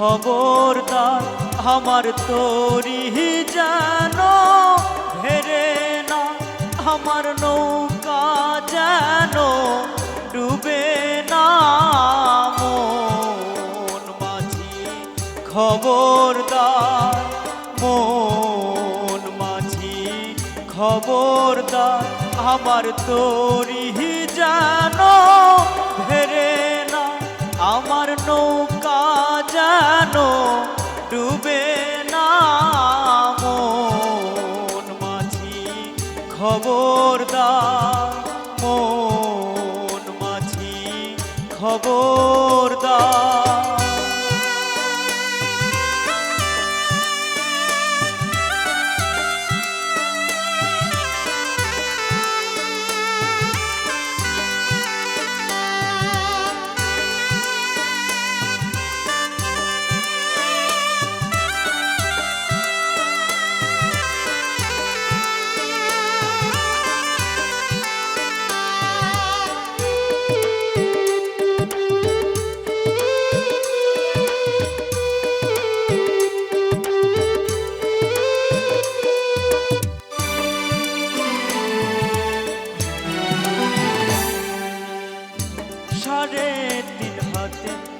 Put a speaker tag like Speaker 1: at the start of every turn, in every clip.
Speaker 1: খবরদার, আমার তরি যেন হেরে না, আমার নৌকা যেন ডুবে না। মন মাঝি খবরদার, মন মাঝি খবরদার, আমার তরি যেন হেরে না, আমার নৌকা যেন ডুবে না মন মাঝি খবরদার মন মাঝি খবরদার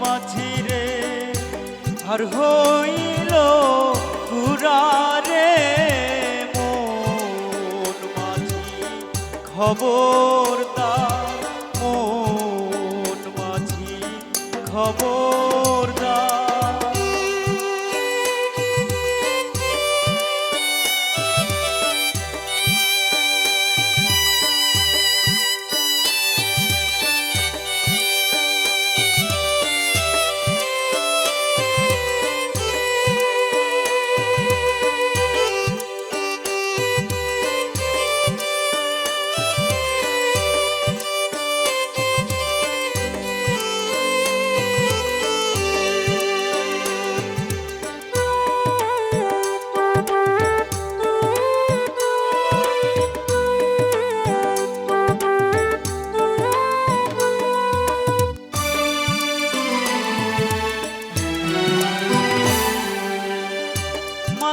Speaker 1: মাঝি রে। আর হইল পুরারে মন মাঝি। খবরদার মন মাঝি। খবরদার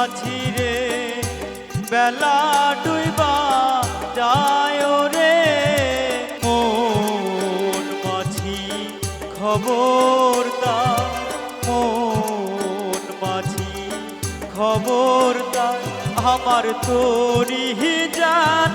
Speaker 1: মাঝি রে, বেলা ডুইবা যায় রে। মন মাঝি খবরদার, মন মাঝি খবরদার। আমার তরি জানো